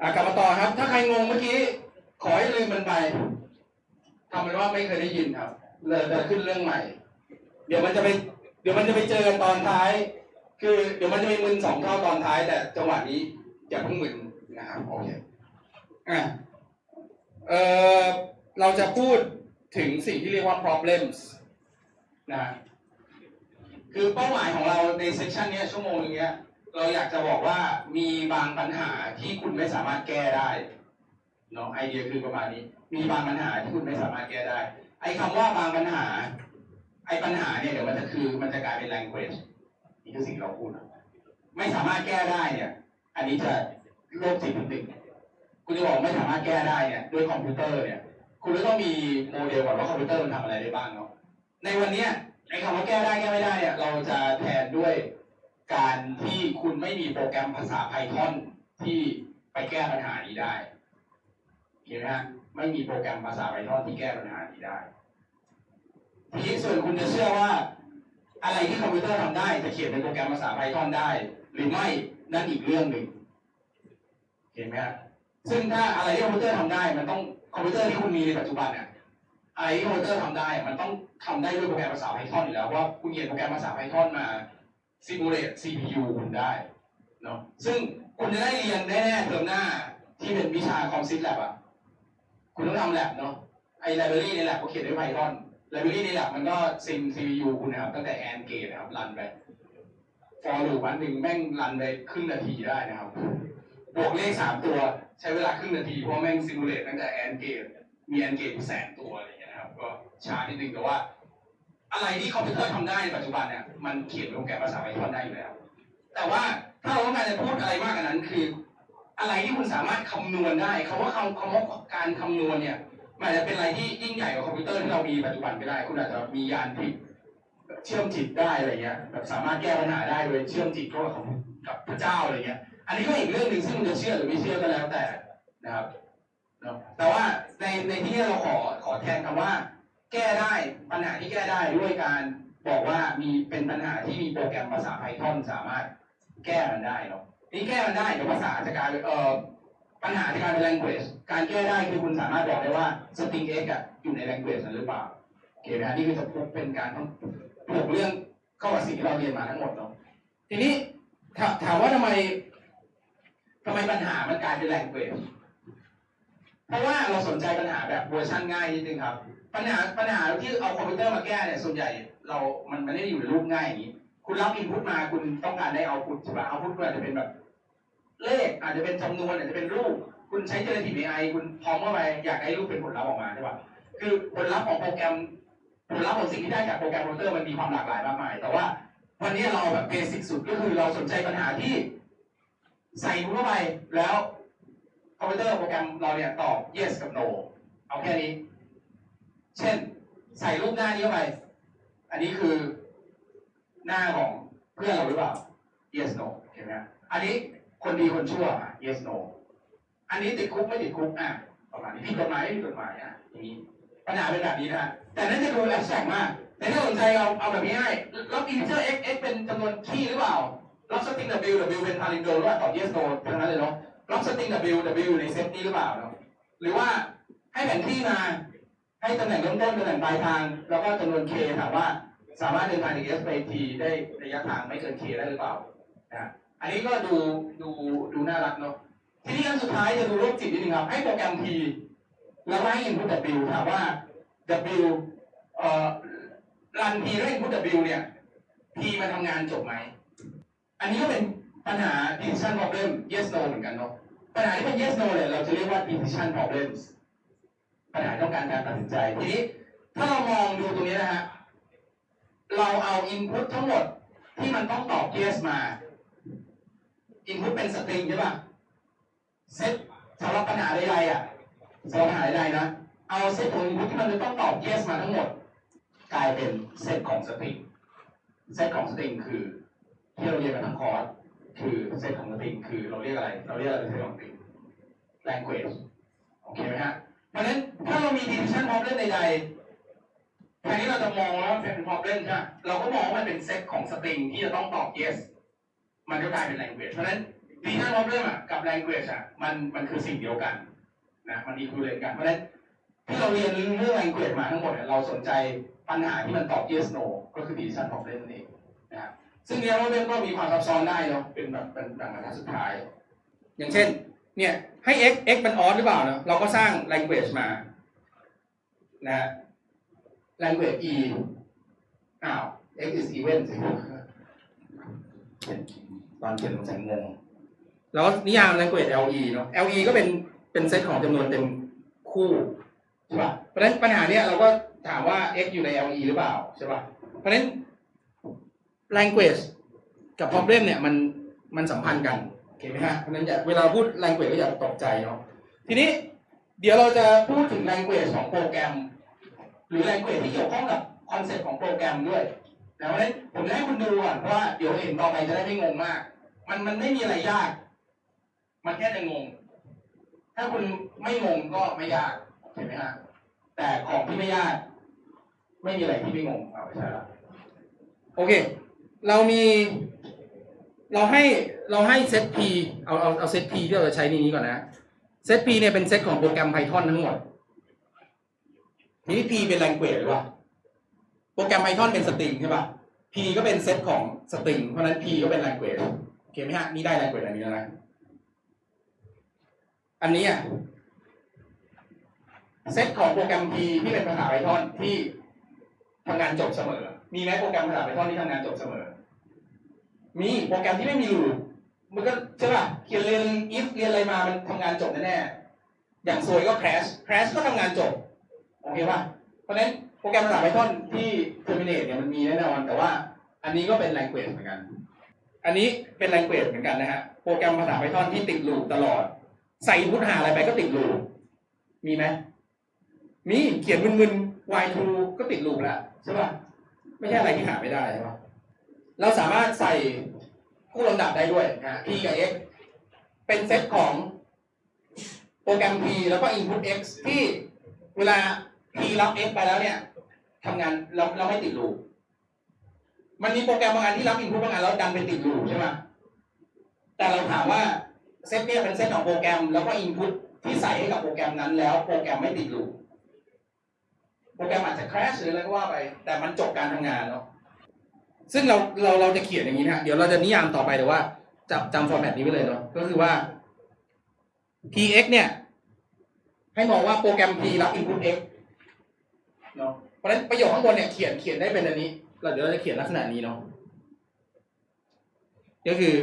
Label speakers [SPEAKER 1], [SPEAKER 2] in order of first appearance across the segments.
[SPEAKER 1] อะกลับมาต่อครับ ถ้าใครงงเมื่อกี้ ขอให้ลืมมันไปทำเป็นว่าไม่เคยได้ยินครับ เลยจะขึ้นเรื่องใหม่ เดี๋ยวมันจะไป เดี๋ยวมันจะไปเจอกันตอนท้าย คือเดี๋ยวมันจะมีมึนสองเท่าตอนท้าย แต่จังหวะนี้อย่าเพิ่งมึนนะครับโอเคอะเออเราจะพูดถึงสิ่งที่เรียกว่า problems นะฮะคือเป้าหมายของเราในเซสชันเนี้ยชั่วโมงนึง เราอยากจะบอกว่ามีบางปัญหาที่คุณไม่สามารถแก้ได้เนาะไอเดียคือประมาณนี้ มีบางปัญหาที่คุณไม่สามารถแก้ได้ ไอ้คำว่าบางปัญหา ไอปัญหาเนี่ยเดี๋ยวมันจะคือมันจะกลายเป็น language นี่คือสิ่งเราพูดไม่สามารถแก้ได้เนี่ย อันนี้จะโลกจิตนิดนึงคุณจะบอกไม่สามารถแก้ได้เนี่ยด้วยคอมพิวเตอร์เนี่ย คุณก็ต้องมีโมเดลก่อนว่าคอมพิวเตอร์มันทำอะไรได้บ้างเนาะในวันเนี้ยไอ้คำว่าแก้ได้แก้ไม่ได้เนี่ย เราจะแทนด้วย การที่คุณไม่มีโปรแกรมภาษา Python ที่ไปแก้ปัญหานี้ได้เห็นไหมฮะไม่มีโปรแกรมภาษา Python ที่แก้ปัญหานี้ได้ทีนี้ส่วนคุณจะเชื่อว่า อะไรที่คอมพิวเตอร์ทำได้จะเขียนเป็นโปรแกรมภาษา Python ได้ หรือไม่นั่นอีกเรื่องหนึ่งเห็นไหมฮะซึ่งถ้าอะไรที่คอมพิวเตอร์ทำได้ มันต้องคอมพิวเตอร์ที่คุณมีในปัจจุบันเนี่ยอะไรที่คอมพิวเตอร์ทำได้ มันต้องทำได้ด้วยโปรแกรมภาษา Python อยู่แล้วว่าคุณเขียนโปรแกรมภาษา Python มา ซิมูเลต CPU คุณได้เนาะซึ่งคุณจะได้เรียนแน่ๆเทอมหน้าที่เป็นวิชาคอมซิสแลบอะ คุณต้องทำแลบเนาะไอไลบรารีในแลบก็เขียนด้วย Python ไลบรารีในแลบมันก็ซิม CPU คุณนะครับ ตั้งแต่แอนเกตนะครับ รันไป for loop วันหนึ่งแม่งรันไปครึ่งนาทีได้นะครับ บวกเลขสามตัวใช้เวลาครึ่งนาที เพราะแม่งซิมูเลตตั้งแต่แอนเกตมีแอนเกตแสนตัวอะไรอย่างเงี้ยนะครับ ก็ช้านิดนึงแต่ว่า อะไรที่คอมพิวเตอร์ทำได้ในปัจจุบันเนี่ยมันเขียนโปรแกรมภาษา Python ได้อยู่แล้ว แต่ว่าถ้าเราต้องการจะพูดอะไรมากกว่านั้นคือ อะไรที่คุณสามารถคำนวณได้คำว่าคำคำว่าการคำนวณเนี่ยมันอาจจะเป็นอะไรที่ยิ่งใหญ่กว่าคอมพิวเตอร์ที่เรามีปัจจุบันก็ได้ คุณอาจจะมียานทิพย์เชื่อมจิตได้อะไรเงี้ยแบบสามารถแก้ปัญหาได้โดยเชื่อมจิตเข้ากับกับพระเจ้าอะไรเงี้ย อันนี้ก็อีกเรื่องหนึ่งซึ่งจะเชื่อหรือไม่เชื่อก็แล้วแต่นะครับเนาะแต่ว่าในในที่นี้เราขอขอแทนคำว่า แก้ได้ปัญหาที่แก้ได้ด้วยการบอกว่ามีเป็นปัญหาที่มีโปรแกรมภาษา Python สามารถแก้มันได้เนาะนี่แก้มันได้เดี๋ยวภาษาจะกลายเป็นเอ่อปัญหาจะกลายเป็น language การแก้ได้คือคุณสามารถบอกได้ว่า string x อะอยู่ใน language นั้นหรือเปล่าโอเคไหมฮะนี่คือจะพูดเป็นการต้องผูกเรื่องเข้ากับสิ่งที่เราเรียนมาทั้งหมดเนาะทีนี้ถาถามว่าทำไมทำไมปัญหามันกลายเป็น language เพราะว่าเราสนใจปัญหาแบบเวอร์ชันง่ายนิดนึงครับ ปัญหาปัญหาที่เอาคอมพิวเตอร์มาแก้เนี่ยส่วนใหญ่เรามันมันไม่ได้อยู่ในรูปง่ายอย่างนี้ คุณรับอินพุตมาคุณต้องการได้เอาพุตใช่ปะเอาพุตอาจจะเป็นแบบ เลขอาจจะเป็นจำนวนอาจจะเป็นรูป คุณใช้ generative AI คุณพร้อมเข้าไปอยากให้รูปเป็นผลลัพธ์ออกมาใช่ปะคือผลลัพธ์ของโปรแกรมผลลัพธ์ของสิ่งที่ได้จากโปรแกรมคอมพิวเตอร์มันมีความหลากหลายมากมาย แต่ว่าวันนี้เราแบบเบสิกสุดก็คือเราสนใจปัญหาที่ ใส่เข้าไปแล้วคอมพิวเตอร์โปรแกรมเราเนี่ยตอบ yes กับ no เอาแค่นี้ เช่น ใส่รูปหน้านี้เข้าไป อันนี้คือหน้าของเพื่อนเราหรือเปล่า yes no เห็นไหมอันนี้คนดีคนชั่วอะ yes no อันนี้ติดคุกไม่ติดคุกอะประมาณนี้ผิดกฎหมายไม่ผิดกฎหมายอะอย่างนี้ปัญหาเป็นแบบนี้นะแต่นั่นจะดูแอบแฝงมากแต่ถ้าสนใจเอาเอาแบบนี้ให้ล็อกอินเตอร์ x x เป็นจำนวนคีย์หรือเปล่าล็อกสตริง w w เป็นพารินโดหรือว่าตอบ yes no ทั้งนั้นเลยเนาะล็อกสตริง w w อยู่ในเซตนี้หรือเปล่าเนาะหรือว่าให้แผนที่มา ให้ตำแหน่งเริ่มต้นตำแหน่งปลายทาง แล้วก็จำนวน k ถามว่าสามารถเดินทางจาก s ไป t ได้ระยะทางไม่เกิน k ได้หรือเปล่านะอันนี้ก็ดูดูดูน่ารักเนาะทีนี้อันสุดท้ายจะดูโรคจิตนิดนึงครับ ให้โปรแกรม t แล้วให้ input w ถามว่า w เอ่อรัน t ด้ว input w เนี่ย t มันทำงานจบไหม อันนี้ก็เป็นปัญหา decision problem yes no เหมือนกันเนาะปัญหาที่เป็น yes no เนี่ยเราจะเรียกว่า decision problems ปัญหาต้องการการตัดสินใจ ทีนี้ถ้าเรามองดูตรงนี้นะฮะ เราเอา input ทั้งหมดที่มันต้องตอบ yes มา input เป็นสตริงใช่ป่ะ เซตสำหรับปัญหาใดๆอะสำหรับปัญหาใดๆนะ เอาเซตของ input ที่มันจะต้องตอบ yes มาทั้งหมด กลายเป็นเซตของสตริง เซตของสตริงคือ ที่เราเรียนกันทั้งคอร์สคือเซตของสตริงคือเราเรียกอะไร เราเรียกอะไรเป็นเซตของสตริง language โอเคไหมฮะ เพราะฉะนั้นถ้าเรามี decision problem ใดๆแทนที่เราจะมองว่าเป็น problem ใช่ไหมเราก็มองว่ามันเป็นเซตของสตริงที่จะต้องตอบ yes มันก็กลายเป็น language เพราะฉะนั้น decision problem อะกับ language อะมันมันคือสิ่งเดียวกันนะมัน equivalent กันเพราะฉะนั้นที่เราเรียนเรื่อง language มาทั้งหมดเนี่ยเราสนใจปัญหาที่มันตอบ yes no ก็คือ decision problem นั่นเองนะครับซึ่ง decision problem ก็มีความซับซ้อนได้เนาะเป็นแบบเป็นแบบบรรทัดสุดท้าย อย่างเช่น เนี่ย ให้ x x มัน odd หรือเปล่าเนาะเราก็สร้าง language มานะ language e อ้าว x is even สิตอนเขียนสงสัยงงแล้วนิยาม language le เนาะ le ก็เป็นเป็นเซตของจำนวนเต็มคู่ใช่ป่ะเพราะฉะนั้นปัญหาเนี้ยเราก็ถามว่า x อยู่ใน le หรือเปล่าใช่ป่ะเพราะฉะนั้น language กับ problem เนี่ยมันมันสัมพันธ์กัน โอเคไหมฮะเพราะฉะนั้นอย่าเวลาพูด language ก็อย่าตกใจเนาะทีนี้เดี๋ยวเราจะพูดถึง language ของโปรแกรม หรือ language ที่เกี่ยวข้องกับคอนเซ็ปต์ของโปรแกรมด้วยนะเพราะฉะนั้นผมจะให้คุณดูก่อนเพราะว่าเดี๋ยวเห็นต่อไปจะได้ไม่งงมาก มันมันไม่มีอะไรยาก มันแค่จะงง ถ้าคุณไม่งงก็ไม่ยากเห็นไหมฮะแต่ของที่ไม่ยาก ไม่มีอะไรที่ไม่งงเอาไม่ใช่ละโอเค เรามี เราให้เราให้เซต P เอาเอาเอาเซต P ที่เราจะใช้ในนี้ก่อนนะเซต P เนี่ยเป็นเซตของโปรแกรม Python ทั้งหมดทีนี้ P เป็น language หรือเปล่าโปรแกรม Python เป็นสตริงใช่ป่ะ P ก็เป็นเซตของสตริงเพราะนั้น P ก็เป็น language โอเคไหมฮะนี่ได้ language อันนี้แล้วนะอันนี้อะเซตของโปรแกรม P ที่เป็นภาษา Python ที่ทำงานจบเสมอ มีไหมโปรแกรมภาษา Python ที่ทำงานจบเสมอ มีโปรแกรมที่ไม่มีรูมันก็ใช่ป่ะเขียนเรียน if เรียนอะไรมามันทำงานจบแน่ๆอย่างซวยก็ crash crash ก็ทำงานจบโอเคป่ะเพราะฉะนั้นโปรแกรมภาษา Python ที่ terminate เนี่ยมันมีแน่นอนแต่ว่า อันนี้ก็เป็น language เหมือนกัน อันนี้เป็น language เหมือนกันนะฮะโปรแกรมภาษา Python ที่ติดลูปตลอด ใส่ input หาอะไรไปก็ติดลูปมีไหมมีเขียนมึนๆ y to ก็ติดลูปแล้วใช่ป่ะไม่ใช่อะไรที่หาไม่ได้ใช่ป่ะ เราสามารถใส่คู่ลำดับได้ด้วยนะ p กับ x เป็นเซตของโปรแกรม p แล้วก็ input x ที่เวลา p รับ x ไปแล้วเนี่ยทำงานเราเราไม่ติดลูปมันมีโปรแกรมบางอันที่รับ input บางอันแล้วดันไปติดลูปใช่ไหมแต่เราถามว่าเซตเนี่ยเป็นเซตของโปรแกรมแล้วก็ input ที่ใส่ให้กับโปรแกรมนั้นแล้วโปรแกรมไม่ติดลูปโปรแกรมอาจจะ crash หรืออะไรก็ว่าไป แต่มันจบการทำงานเนาะ ซึ่งเราเราเราจะเขียนอย่างนี้นะเดี๋ยวเราจะนิยามต่อไปแต่ว่าจับจำฟอร์แมตนี้ไว้เลยเนาะก็คือว่า px เนี่ย ให้มองว่าโปรแกรม p รับ input x เนาะเพราะฉะนั้นประโยคข้างบนเนี่ยเขียนเขียนได้เป็นอันนี้เราเดี๋ยวเราจะเขียนลักษณะนี้เนาะก็คือ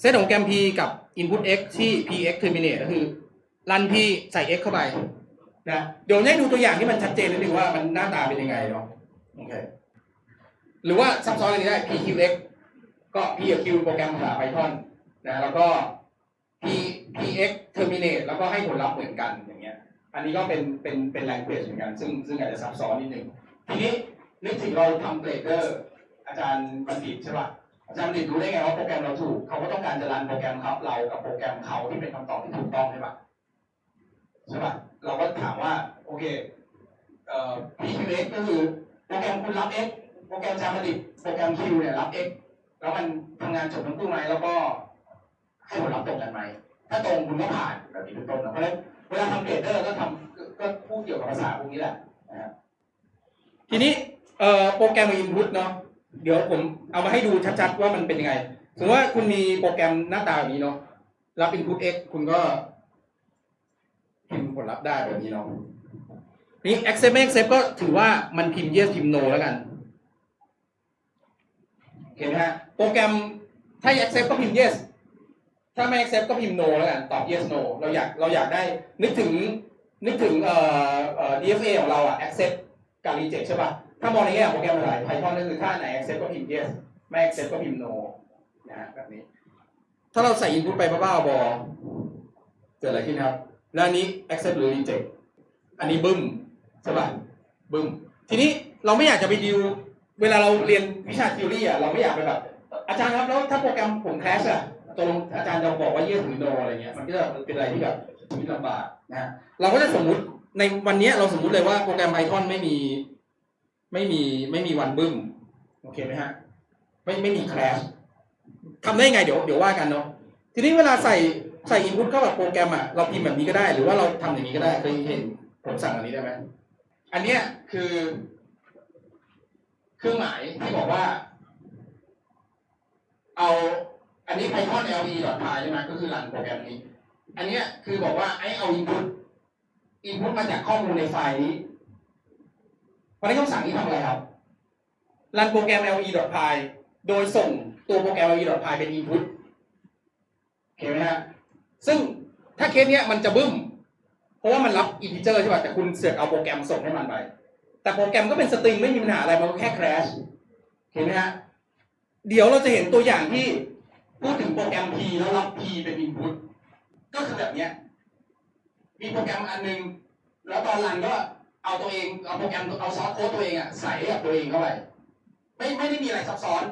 [SPEAKER 1] เซตของโปรแกรม p กับ input x ที่ px terminate ก็คือรัน p ใส่ x เข้าไปนะเดี๋ยวให้ดูตัวอย่างที่มันชัดเจนนิดนึงว่ามันหน้าตาเป็นยังไงเนาะโอเค หรือว่าซับซ้อนอะไรได้ PQX ก็ P กับ Q โปรแกรมภาษา Python นะแล้วก็ P PX terminate แล้วก็ให้ผลลัพธ์เหมือนกันอย่างเงี้ย อันนี้ก็เป็นเป็นเป็น language เหมือนกัน ซึ่งซึ่งอาจจะซับซ้อนนิดนึงทีนี้นึกถึงเราทำเกรดเดอร์อาจารย์บัณฑิตใช่ป่ะอาจารย์บัณฑิตรู้ได้ไงว่าโปรแกรมเราถูก เขาก็ต้องการจะรันโปรแกรมเขาเรากับโปรแกรมเขาที่เป็นคำตอบที่ถูกต้องใช่ป่ะใช่ป่ะเราก็ถามว่าโอเคเอ่อ PQX ก็คือโปรแกรมคุณรับ X โปรแกรมจามาดิโปรแกรม Q เนี่ยรับ X แล้วมันทำงานจบทั้งคู่ไหมแล้วก็ให้ผลลัพธ์ตรงกันไหมถ้าตรงคุณก็ผ่านแบบนี้เป็นต้นนะเพราะฉะนั้นเวลาทำเกรดเดอร์ก็ทำก็พูดเกี่ยวกับภาษาพวกนี้แหละนะครับทีนี้เอ่อโปรแกรม input เนาะเดี๋ยวผมเอามาให้ดูชัดๆว่ามันเป็นยังไงสมมติว่าคุณมีโปรแกรมหน้าตาแบบนี้เนาะรับ input x คุณก็พิมพ์ผลลัพธ์ได้แบบนี้เนาะนี่ accept ไม่ accept ก็ถือว่ามันพิมพ์ yes พิมพ์ no แล้วกัน เห็นไหมฮะโปรแกรมถ้า accept ก็พิมพ์ yes ถ้าไม่ accept ก็พิมพ์ no แล้วกันตอบ yes no เราอยากเราอยากได้นึกถึงนึกถึงเอ่อเอ่อ DFA ของเราอะ accept กับ reject ใช่ป่ะถ้ามองในแง่ของโปรแกรมภาษา Python ก็คือถ้าไหน accept ก็พิมพ์ yes ไม่ accept ก็พิมพ์ no นะฮะแบบนี้ ถ้าเราใส่ input ไปบ้าๆบอเกิดอะไรขึ้นครับ แล้วอันนี้ accept หรือ reject อันนี้บึ้มใช่ป่ะบึ้มทีนี้เราไม่อยากจะไปดิว เวลาเราเรียนวิชาทฤษฎีอะเราไม่อยากไปแบบ อาจารย์ครับแล้วถ้าโปรแกรมผมแคสอะตกลงอาจารย์จะบอกว่า yes หรือ no อะไรเงี้ยมันก็จะเป็นอะไรที่แบบชีวิตลำบากนะเราก็จะสมมุติในวันเนี้ยเราสมมุติเลยว่าโปรแกรม Python ไม่มี ไม่มีไม่มีวันบึ้มโอเคไหมฮะไม่ไม่มี crash ทำได้ไงเดี๋ยวเดี๋ยวว่ากันเนาะทีนี้เวลาใส่ใส่ input เข้ากับโปรแกรมอะเราพิมพ์แบบนี้ก็ได้ หรือว่าเราทำอย่างนี้ก็ได้เคยเห็นผมสั่งอันนี้ได้ไหมอันเนี้ยคือ เครื่องหมายที่บอกว่า เอาอันนี้ python le.py ใช่ไหมก็คือรันโปรแกรมนี้ อันเนี้ยคือบอกว่าไอ้เอา input input มาจากข้อมูลในไฟล์นี้เพราะนั้นคำสั่งนี้ทำอะไรครับรันโปรแกรม le.py โดยส่งตัวโปรแกรม le.py เป็น input โอเคไหมฮะซึ่งถ้าเคสเนี้ยมันจะบึ้ม เพราะว่ามันรับ integer ใช่ป่ะแต่คุณเสือกเอาโปรแกรมส่งให้มันไป แต่โปรแกรมก็เป็นสตริงไม่มีปัญหาอะไรมันก็แค่ crash เห็นไหมฮะเดี๋ยวเราจะเห็นตัวอย่างที่พูดถึงโปรแกรม P แล้วรับ P เป็น input ก็คือแบบเนี้ยมีโปรแกรมอันนึง แล้วตอนรันก็เอาตัวเองเอาโปรแกรมเอาซอสโค้ดตัวเองอะใส่กับตัวเองเข้าไปไม่ไม่ได้มีอะไรซับซ้อน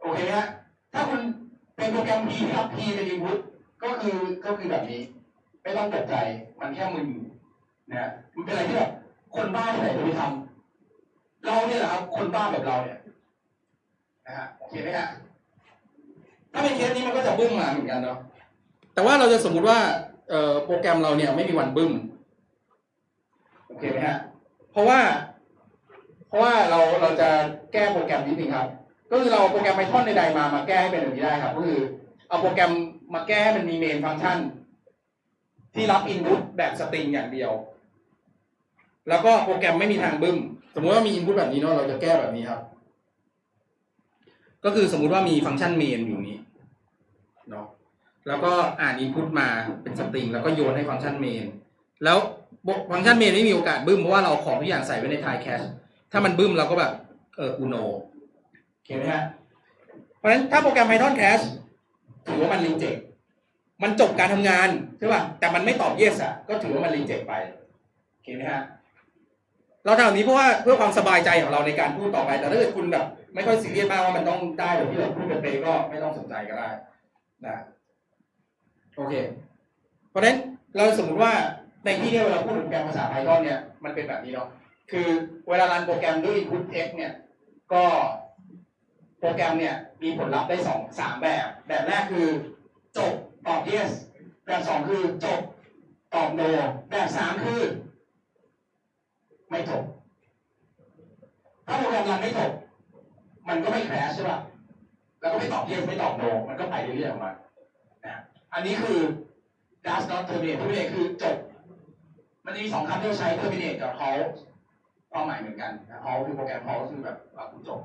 [SPEAKER 1] โอเคฮะถ้าคุณเป็นโปรแกรม P ที่รับ P เป็น input ก็คือก็คือแบบนี้ ไม่ต้องตกใจมันแค่มึนนะฮะมันเป็นอะไรที่แบบ คนบ้าที่ไหนจะไปทำเราเนี่ยแหละครับ คนบ้าแบบเราเนี่ยนะฮะโอเคไหมฮะถ้าเป็นเคสนี้มันก็จะบึ้มมาเหมือนกันเนาะแต่ว่าเราจะสมมุติว่าเอ่อโปรแกรมเราเนี่ยไม่มีวันบึ้มโอเคไหมฮะเพราะว่า เพราะว่าเราเราจะแก้โปรแกรมนิดนึงครับ ก็คือเราโปรแกรม Python ใดๆมามาแก้ให้เป็นแบบนี้ได้ครับ ก็คือเอาโปรแกรมมาแก้ให้มันมีเมนฟังก์ชัน ที่รับ input แบบสตริงอย่างเดียว แล้วก็โปรแกรมไม่มีทางบึ้ม สมมติว่ามี input แบบนี้เนาะเราจะแก้แบบนี้ครับ ก็คือสมมุติว่ามีฟังก์ชัน main อยู่นี้เนาะแล้วก็อ่าน input มาเป็นสตริงแล้วก็โยนให้ฟังก์ชัน main แล้วฟังก์ชัน main ไม่มีโอกาสบึ้มเพราะว่าเราของทุกอย่างใส่ไว้ใน try cache ถ้ามันบึ้มเราก็แบบเออกูโนโอเคไหมฮะเพราะฉะนั้นถ้าโปรแกรม Python Cache ถือว่ามัน reject มันจบการทำงานใช่ป่ะแต่มันไม่ตอบ yes อะก็ถือว่ามัน reject ไปโอเคไหมฮะ เราทำแบบนี้เพราะว่าเพื่อความสบายใจของเราในการพูดต่อไป แต่ถ้าเกิดคุณแบบ ไม่ค่อยซีเรียสมากว่ามันต้องได้แบบที่เราพูดกันไปก็ไม่ต้องสนใจก็ได้นะโอเค เพราะฉะนั้นเราสมมุติว่าในที่นี้เวลาพูดถึงโปรแกรมภาษา Python เนี่ยมันเป็นแบบนี้เนาะคือเวลารันโปรแกรมด้วย input x เนี่ย ก็โปรแกรมเนี่ยมีผลลัพธ์ได้สองสามแบบ แบบแรกคือ จบตอบ yes แบบสองคือจบตอบ no แบบสามคือ ไม่จบถ้าโปรแกรมรันไม่จบมันก็ไม่ crash ใช่ป่ะ แล้วก็ไม่ตอบ yes ไม่ตอบ no มันก็ไปเรื่อยๆของมันนะอันนี้คือ does not terminate terminate คือจบ มันจะมีสองคำที่ใช้ terminate กับ halt ความหมายเหมือนกันนะ halt คือโปรแกรม halt คือแบบกูจบ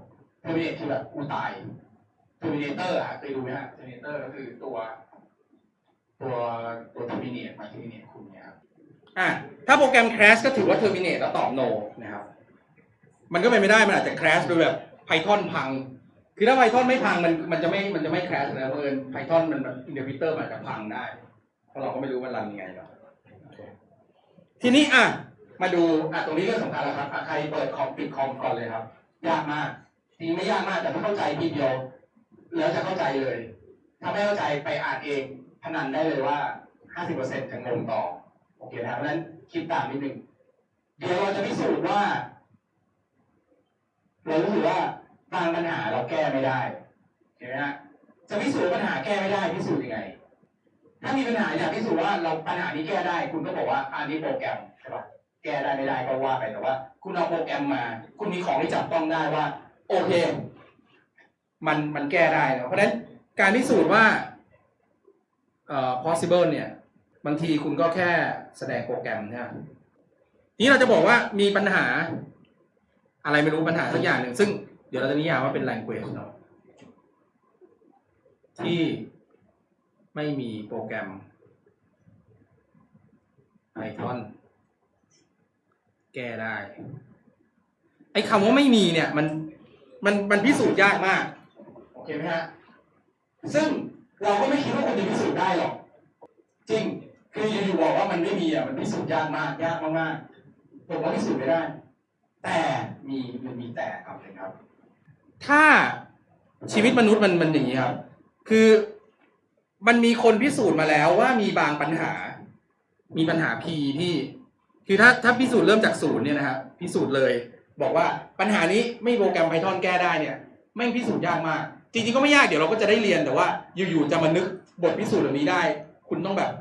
[SPEAKER 1] terminate คือแบบกูตาย terminator อะเคยดูไหมฮะ terminator ก็คือตัว ตัวตัว terminate มา terminate คุณเนี่ยครับ อะถ้าโปรแกรม crash ก็ถือว่า terminate แล้วตอบ no นะครับ มันก็เป็นไม่ได้ มันอาจจะ crash โดยแบบ Python พัง คือถ้า Python ไม่พังมันมันจะไม่มันจะไม่ crash นะเพราะเอิญ Python มันแบบ interpreter มันอาจจะพังได้ เพราะเราก็ไม่รู้มันรันยังไงเนาะโอเคทีนี้อะมาดูอะตรงนี้ก็สำคัญแล้วครับอะใครเปิดคอมปิดคอมก่อนเลยครับ ยากมากจริงไม่ยากมากแต่ถ้าเข้าใจทีเดียวแล้วจะเข้าใจเลย ถ้าไม่เข้าใจไปอ่านเองพนันได้เลยว่า 50%จะงงต่อ โอเคนะครับเพราะนั้นคิดตามนิดนึงเดี๋ยวเราจะพิสูจน์ว่า เรารู้สึกว่าบางปัญหาเราแก้ไม่ได้เห็นไหมฮะจะพิสูจน์ปัญหาแก้ไม่ได้พิสูจน์ยังไง ถ้ามีปัญหาอยากพิสูจน์ว่าเราปัญหานี้แก้ได้ คุณก็บอกว่าอันนี้โปรแกรมใช่ปะแก้ได้ไม่ได้ก็ว่าไปแต่ว่า คุณเอาโปรแกรมมา คุณมีของที่จับต้องได้ว่า โอเค มันมันแก้ได้นะเพราะฉะนั้นการพิสูจน์ว่าเอ่อ possible เนี่ย บางทีคุณก็แค่แสดงโปรแกรมใช่ไหมนี้เราจะบอกว่ามีปัญหา อะไรไม่รู้ปัญหาสักอย่างหนึ่งซึ่งเดี๋ยวเราจะนิยามว่าเป็น language เนาะที่ไม่มีโปรแกรม Python แก้ได้ ไอ้คำว่าไม่มีเนี่ย มันมันมันพิสูจน์ยากมาก โอเคไหมฮะ ซึ่งเราก็ไม่คิดว่าคุณจะพิสูจน์ได้หรอก จริง คืออยู่ๆบอกว่ามันไม่มีอะมันพิสูจน์ยากมากยากมากๆผมว่าพิสูจน์ไม่ได้ แต่มีมันมีแต่ครับเลยครับ ถ้าชีวิตมนุษย์มันมันอย่างนี้ครับ คือมันมีคนพิสูจน์มาแล้วว่ามีบางปัญหา มีปัญหา P ที่ คือถ้าถ้าพิสูจน์เริ่มจากศูนย์เนี่ยนะครับพิสูจน์เลย บอกว่าปัญหานี้ไม่โปรแกรม Python แก้ได้เนี่ยไม่พิสูจน์ยากมาก จริงๆก็ไม่ยากเดี๋ยวเราก็จะได้เรียนแต่ว่า อยู่ๆจะมานึกบทพิสูจน์แบบนี้ได้ คุณต้องแบบ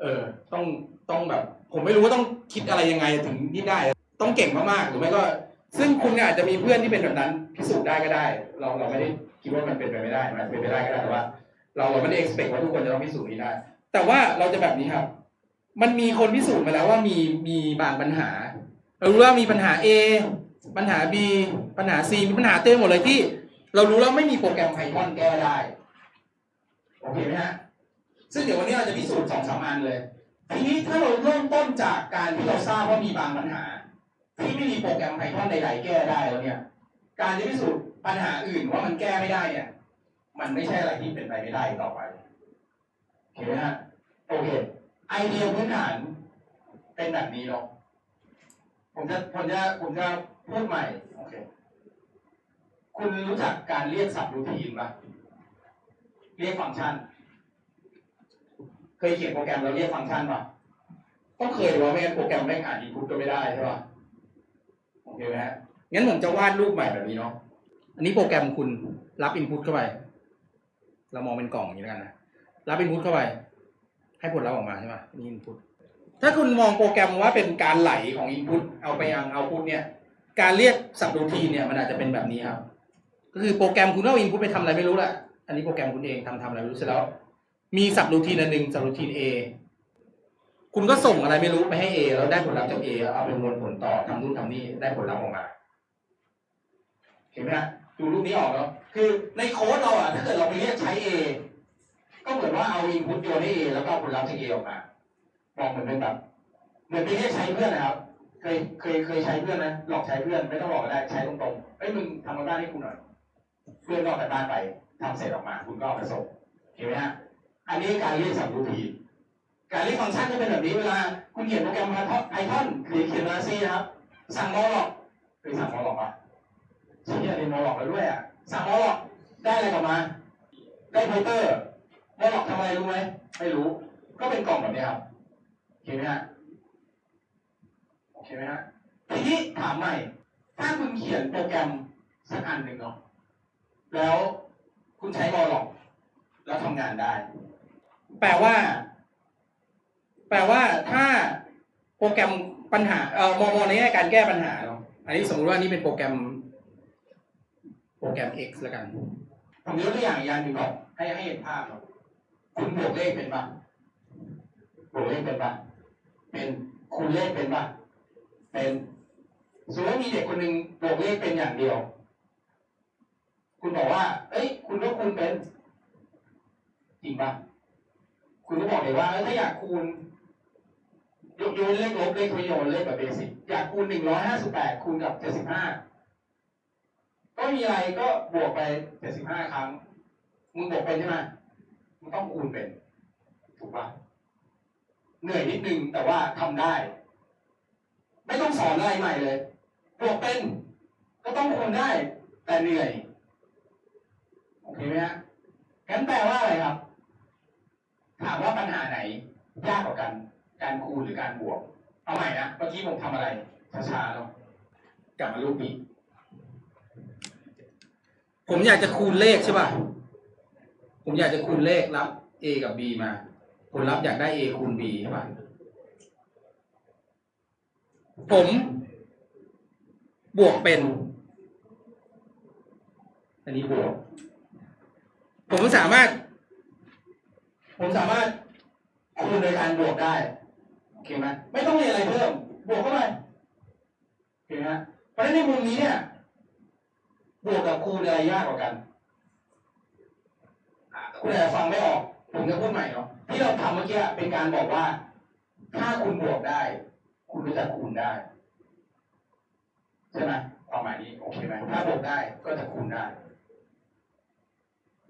[SPEAKER 1] เออ ต้องต้องแบบ ผมไม่รู้ว่าต้องคิดอะไรยังไงถึงนี่ได้ ต้องเก่งมากๆหรือไม่ก็ ซึ่งคุณอาจจะมีเพื่อนที่เป็นแบบนั้นพิสูจน์ได้ก็ได้ เราเราไม่ได้คิดว่ามันเป็นไปไม่ได้มันเป็นไปได้ก็ได้แต่ว่า เราเราไม่ได้ expect ว่าทุกคนจะต้องพิสูจน์นี้ได้ แต่ว่าเราจะแบบนี้ครับ มันมีคนพิสูจน์มาแล้วว่ามีมีบางปัญหาเรารู้ว่ามีปัญหา A ปัญหา B ปัญหา C มีปัญหาเต็มหมดเลยที่ เรารู้แล้วไม่มีโปรแกรม Python แก้ได้โอเคไหมฮะ ซึ่งเดี๋ยววันนี้เราจะพิสูจน์สองสามอันเลย ทีนี้ถ้าเราเริ่มต้นจากการที่เราทราบว่ามีบางปัญหา ที่ไม่มีโปรแกรม Python ใดๆแก้ได้แล้วเนี่ย การจะพิสูจน์ปัญหาอื่นว่ามันแก้ไม่ได้เนี่ย มันไม่ใช่อะไรที่เป็นไปไม่ได้ต่อไปโอเคไหมฮะโอเคไอเดียพื้นฐานเป็นแบบนี้เนาะผมจะผมจะผมจะพูดใหม่โอเคคุณรู้จักการเรียกสับรูทีนปะเรียกฟังก์ชัน เคยเขียนโปรแกรมแล้วเรียกฟังก์ชันป่ะต้องเคยหรือว่าไม่งั้นโปรแกรมไม่อ่านอินพุตก็ไม่ได้ใช่ป่ะโอเคไหมฮะงั้นผมจะวาดรูปใหม่แบบนี้เนาะอันนี้โปรแกรมคุณรับอินพุตเข้าไป เรามองเป็นกล่องอย่างนี้แล้วกันนะรับอินพุตเข้าไป ให้ผลลัพธ์ออกมาใช่ไหมนี่อินพุตถ้าคุณมองโปรแกรมว่าเป็นการไหลของอินพุตเอาไปยังเอาพุตเนี่ยการเรียกสับรูทีนเนี่ยมันอาจจะเป็นแบบนี้ครับ ก็คือโปรแกรมคุณเอาอินพุตไปทำอะไรไม่รู้แหละอันนี้โปรแกรมคุณเองทำทำอะไรไม่รู้เสร็จแล้ว มีสับรูทีนอันหนึ่งสับรูทีน A คุณก็ส่งอะไรไม่รู้ไปให้ A แล้วได้ผลลัพธ์จาก A เอาไปมวลผลต่อทำนู่นทำนี่ได้ผลลัพธ์ออกมา เห็นไหมฮะดูรูปนี้ออกแล้วคือในโค้ดเราอะถ้าเกิดเราไปเรียกใช้ A ก็เหมือนว่าเอาอินพุตโยนให้ A แล้วก็ผลลัพธ์จาก A ออกมามองเหมือนเป็นแบบเหมือนไปเรียกใช้เพื่อนนะครับ เคยเคยเคยใช้เพื่อนไหมหลอกใช้เพื่อนไม่ต้องหลอกก็ได้ใช้ตรงๆเอ้ยมึงทำกันบ้านให้กูหน่อย เพื่อนก็ออกจากบ้านไปทำเสร็จออกมา คุณก็เอาไปส่งเห็นไหมฮะ อันนี้การเรียกสับรูทีนการเรียกฟังก์ชันจะเป็นแบบนี้เวลา คุณเขียนโปรแกรมมาไพทอนหรือเขียนมาซีนะครับ สั่งมอลอกเคยสั่งมอลอกปะเชี่ยเรียนมอลอกแล้วด้วยอะ สั่งมอลอกได้อะไรกลับมา ได้โพเตอร์มอลอกทำอะไรรู้ไหมไม่รู้ ก็เป็นกล่องแบบนี้ครับเห็นไหมฮะโอเคไหมฮะทีนี้ถามใหม่ ถ้าคุณเขียนโปรแกรมสักอันหนึ่งเนาะแล้วคุณใช้มอลอกแล้วทำงานได้ แปลว่า แปลว่าถ้าโปรแกรมปัญหาเอ่อมองมองในแง่การแก้ปัญหาเนาะอันนี้สมมุติว่านี่เป็นโปรแกรม โปรแกรม X แล้วกันผมยกตัวอย่างอีกอย่างหนึ่งก่อนให้ให้เห็นภาพเนาะคุณบวกเลขเป็นปะบวกเลขเป็นปะเป็นคูณเลขเป็นปะเป็นสมมติว่ามีเด็กคนหนึ่งบวกเลขเป็นอย่างเดียว คุณบอกว่า เอ้ย คุณก็คูณเป็น จริงปะ คุณก็บอกเลยว่าถ้าอยากคูณยกโยนเลขลบเลขทโยนเลขแบบเบสิกอยากคูณหนึ่งร้อยห้าสิบแปดคูณกับเจ็ดสิบห้าก็มีอะไรก็บวกไปเจ็ดสิบห้าครั้ง มึงบวกเป็นใช่ไหมมึงต้องคูณเป็น ถูกปะเหนื่อยนิดนึงแต่ว่าทำได้ ไม่ต้องสอนอะไรใหม่เลย บวกเป็น ก็ต้องคูณได้ แต่เหนื่อย โอเคไหมฮะงั้นแปลว่าอะไรครับ ถามว่าปัญหาไหน ยากกว่ากัน การคูณหรือการบวก เอาใหม่นะ เมื่อกี้ผมทำอะไรช้าๆเนาะกลับมารูปนี้ผมอยากจะคูณเลขใช่ป่ะ ผมอยากจะคูณเลขรับ a กับ b มา ผลลัพธ์อยากได้ a คูณ b ใช่ป่ะ ผมบวกเป็น อันนี้บวก ผมสามารถ ผมสามารถคูณโดยการบวกได้โอเคไหมไม่ต้องเรียนอะไรเพิ่ม บวกเข้าไปโอเคไหมฮะเพราะฉะนั้นในมุมนี้เนี่ยบวกกับคูณอะไรยากกว่ากันคุณอาจจะฟังไม่ออก ผมจะพูดใหม่เนาะที่เราทำเมื่อกี้เป็นการบอกว่า ถ้าคุณบวกได้ คุณก็จะคูณได้ใช่ไหมความหมายนี้โอเคไหมถ้าบวกได้ก็จะคูณได้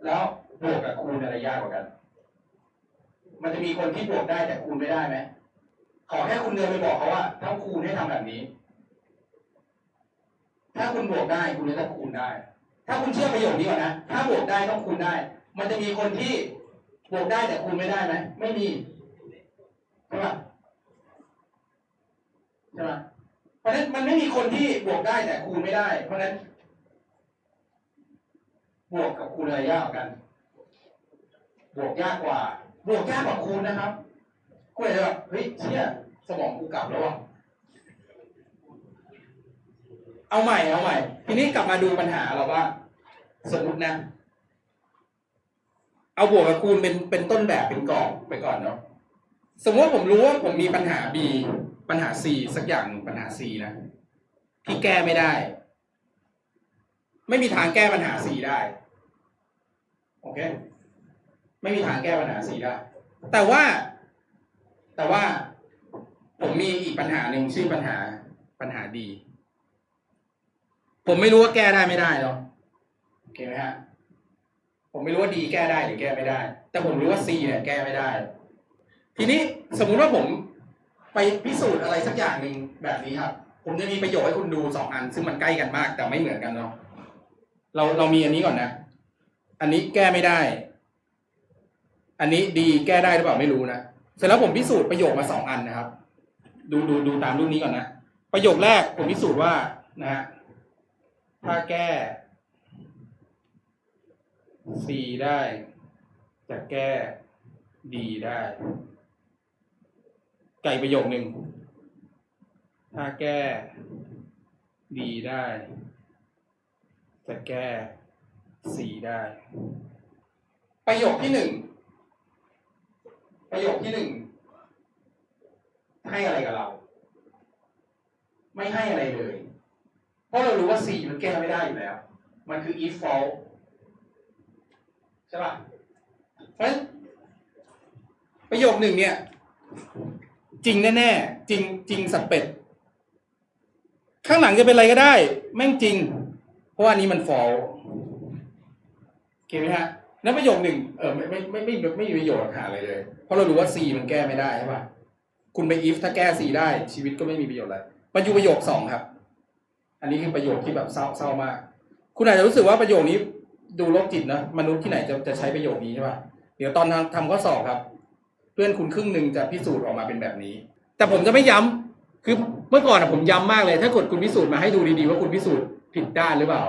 [SPEAKER 1] แล้วบวกกับคูณอะไรยากกว่ากัน มันจะมีคนที่บวกได้แต่คูณไม่ได้ไหมขอแค่คุณเดินไปบอกเขาว่าถ้าคูณให้ทำแบบนี้ ถ้าคุณบวกได้คุณก็จะคูณได้ ถ้าคุณเชื่อประโยคนี้ก่อนนะถ้าบวกได้ต้องคูณได้ มันจะมีคนที่บวกได้แต่คูณไม่ได้ไหมไม่มีใช่ปะใช่ปะเพราะฉะนั้นมันไม่มีคนที่บวกได้แต่คูณไม่ได้ เพราะฉะนั้น บวกกับคูณอะไรยากกัน บวกยากกว่า บวกยากกว่าคูณนะครับกูเลยแบบเฮ้ยเชี่ยสมองกูกลับแล้วว่ะเอาใหม่เอาใหม่ ทีนี้กลับมาดูปัญหาเราว่า สมมตินะ เอาบวกกับคูณเป็นเป็นต้นแบบเป็นกรอบไปก่อนเนาะสมมติผมรู้ว่าผมมีปัญหา B ปัญหา C สักอย่างหนึ่งปัญหา C นะที่แก้ไม่ได้ ไม่มีทางแก้ปัญหา C ได้ โอเค ไม่มีทางแก้ปัญหา C ได้ แต่ว่า แต่ว่าผมมีอีกปัญหาหนึ่งชื่อปัญหาปัญหา D ผมไม่รู้ว่าแก้ได้ไม่ได้เนาะโอเคไหมฮะผมไม่รู้ว่า D แก้ได้หรือแก้ไม่ได้ แต่ผมรู้ว่า C เนี่ยแก้ไม่ได้ ทีนี้สมมุติว่าผมไปพิสูจน์อะไรสักอย่างหนึ่งแบบนี้ครับ ผมจะมีประโยชน์ให้คุณดูสองอัน ซึ่งมันใกล้กันมาก แต่ไม่เหมือนกันเนาะเราเรามีอันนี้ก่อนนะ อันนี้แก้ไม่ได้ อันนี้ดีแก้ได้หรือเปล่าไม่รู้นะเสร็จแล้วผมพิสูจน์ประโยคมาสองอันนะครับ ดูดูดูตามรูปนี้ก่อนนะ ประโยคแรกผมพิสูจน์ว่านะฮะถ้าแก้ C ได้ จะแก้ D ได้ ไก่ประโยคหนึ่งถ้าแก้ D ได้ จะแก้ C ได้ ประโยคที่หนึ่ง ประโยคที่หนึ่งให้อะไรกับเรา ไม่ให้อะไรเลย เพราะเรารู้ว่า C มันแก้ไม่ได้อยู่แล้ว มันคือ if false ใช่ป่ะเพราะฉะนั้นประโยคหนึ่งเนี่ย จริงแน่ๆจริงจริงสับเป็ด ข้างหลังจะเป็นอะไรก็ได้ แม่งจริง เพราะว่าอันนี้มันฟอลโอเคไหมฮะนั้นประโยคหนึ่งเออไม่ไม่ไม่ไม่ไม่มีประโยชน์หาอะไรเลย ราะเรารู้ว่า C มันแก้ไม่ได้ใช่ป่ะคุณไป if ถ้าแก้ C ได้ชีวิตก็ไม่มีประโยชน์อะไรมาอยู่ประโยคสองครับ อันนี้คือประโยคที่แบบเศร้าเศร้ามาก คุณอาจจะรู้สึกว่าประโยคนี้ดูโรคจิตนะมนุษย์ที่ไหนจะจะใช้ประโยคนี้ใช่ป่ะเดี๋ยวตอนทำทำข้อสอบครับ เพื่อนคุณครึ่งหนึ่งจะพิสูจน์ออกมาเป็นแบบนี้ แต่ผมจะไม่ย้ำคือเมื่อก่อนอะผมย้ำมากเลย ถ้ากดคุณพิสูจน์มาให้ดูดีๆว่าคุณพิสูจน์ผิดด้านหรือเปล่า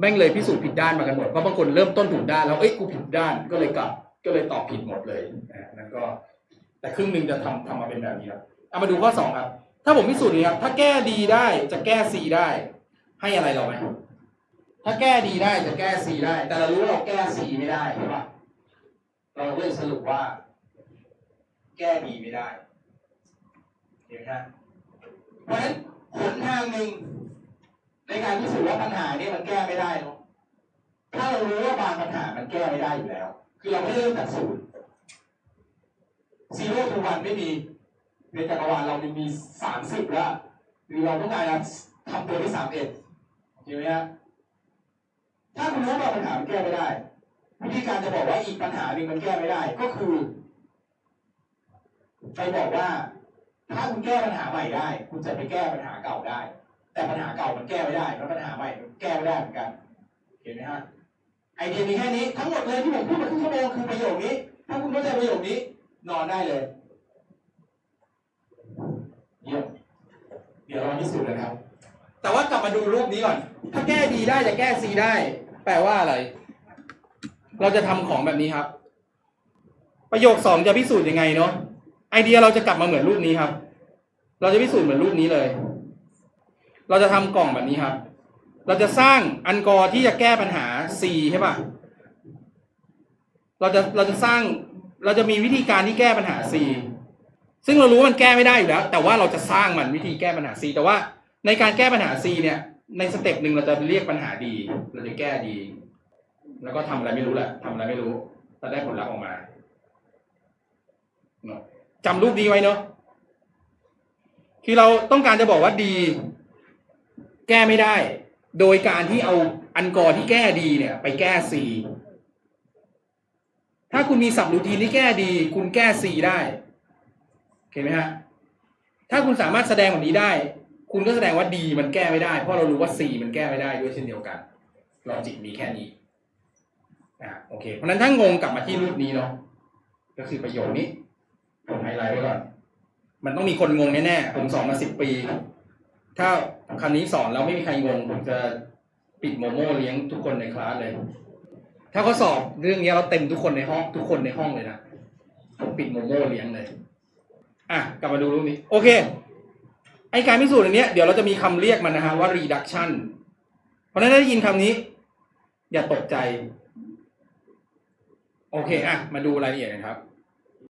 [SPEAKER 1] แม่งเลยพิสูจน์ผิดด้านมากันหมดเพราะบางคนเริ่มต้นถูกด้านแล้วเอ้ยกูผิดด้านก็เลยกลับ ก็เลยตอบผิดหมดเลยนะนั่นก็ แต่ครึ่งหนึ่งจะทำทำมาเป็นแบบนี้ครับเอามาดูข้อสองครับ ถ้าผมพิสูจน์นี้ครับถ้าแก้ดีได้จะแก้ C ได้ ให้อะไรเราไหมถ้าแก้ดีได้จะแก้ C ได้ แต่เรารู้ว่าเราแก้ C ไม่ได้ใช่ปะเราเลยสรุปว่า แก้ดีไม่ได้เห็นไหมครับเพราะฉะนั้นหนทางหนึ่งในการพิสูจน์ว่าปัญหาเนี่ยมันแก้ไม่ได้เนาะถ้าเรารู้ว่าบางปัญหามันแก้ไม่ได้อยู่แล้ว คือเราไม่ได้เริ่มจากศูนย์ซีโร่ทูวันไม่มีในจักรวาลเรายังมีสามสิบแล้วหรือเราต้องการทำตัวที่สามเอ็ดเห็นไหมฮะถ้าคุณรู้ว่าปัญหามันแก้ไม่ได้ วิธีการจะบอกว่าอีกปัญหาหนึ่งมันแก้ไม่ได้ ก็คือไปบอกว่า ถ้าคุณแก้ปัญหาใหม่ได้ คุณจะไปแก้ปัญหาเก่าได้ แต่ปัญหาเก่ามันแก้ไม่ได้แล้วปัญหาใหม่มันแก้ไม่ได้เหมือนกัน เห็นไหมฮะ ไอเดียมีแค่นี้ทั้งหมดเลยที่ผมพูดมาครึ่งชั่วโมงคือประโยคนี้ ถ้าคุณเข้าใจประโยคนี้ นอนได้เลยเยี่ยมเดี๋ยวเราพิสูจน์กันครับ แต่ว่ากลับมาดูรูปนี้ก่อน ถ้าแก้ดีได้จะแก้ซีได้ แปลว่าอะไร เราจะทำของแบบนี้ครับ ประโยคสองจะพิสูจน์ยังไงเนาะไอเดียเราจะกลับมาเหมือนรูปนี้ครับ เราจะพิสูจน์เหมือนรูปนี้เลย เราจะทำกล่องแบบนี้ครับ เราจะสร้างอันกอร์ที่จะแก้ปัญหา C ใช่ป่ะ เราจะเราจะสร้างเราจะมีวิธีการที่แก้ปัญหา C ซึ่งเรารู้มันแก้ไม่ได้อยู่แล้ว แต่ว่าเราจะสร้างมันวิธีแก้ปัญหา C แต่ว่าในการแก้ปัญหา C เนี่ยในสเต็ปหนึ่งเราจะเรียกปัญหาดี เราจะแก้ดี แล้วก็ทำอะไรไม่รู้แหละทำอะไรไม่รู้เราได้ผลลัพธ์ออกมาเนอะจำรูปดีไว้เนาะคือเราต้องการจะบอกว่าดี แก้ไม่ได้ โดยการที่เอาอันกอร์ที่แก้ดีเนี่ย ไปแก้ C ถ้าคุณมีสับรูทีนที่แก้ดี คุณแก้ C ได้โอเคไหมฮะถ้าคุณสามารถแสดงแบบนี้ได้ คุณก็แสดงว่าดีมันแก้ไม่ได้ เพราะเรารู้ว่า C มันแก้ไม่ได้ด้วยเช่นเดียวกันลอจิกมีแค่นี้อ่าโอเค เพราะฉะนั้นถ้างงกลับมาที่รูปนี้เนาะก็คือประโยคนี้ผมไฮไลท์ไว้ก่อน มันต้องมีคนงงแน่ๆผมสอนมาสิบปี ถ้า คำนี้สอนแล้วไม่มีใครงงผมจะปิดโมโม่เลี้ยงทุกคนในคลาสเลย ถ้าเขาสอบเรื่องนี้เราเต็มทุกคนในห้อง ทุกคนในห้องเลยนะผมปิดโมโม่เลี้ยงเลย อะกลับมาดูรูปนี้ โอเคไอการพิสูจน์อันนี้เดี๋ยวเราจะมีคำเรียกมันนะฮะว่า reduction เพราะนั้นถ้าได้ยินคำนี้ อย่าตกใจ โอเค อะ มาดูรายละเอียดกันครับ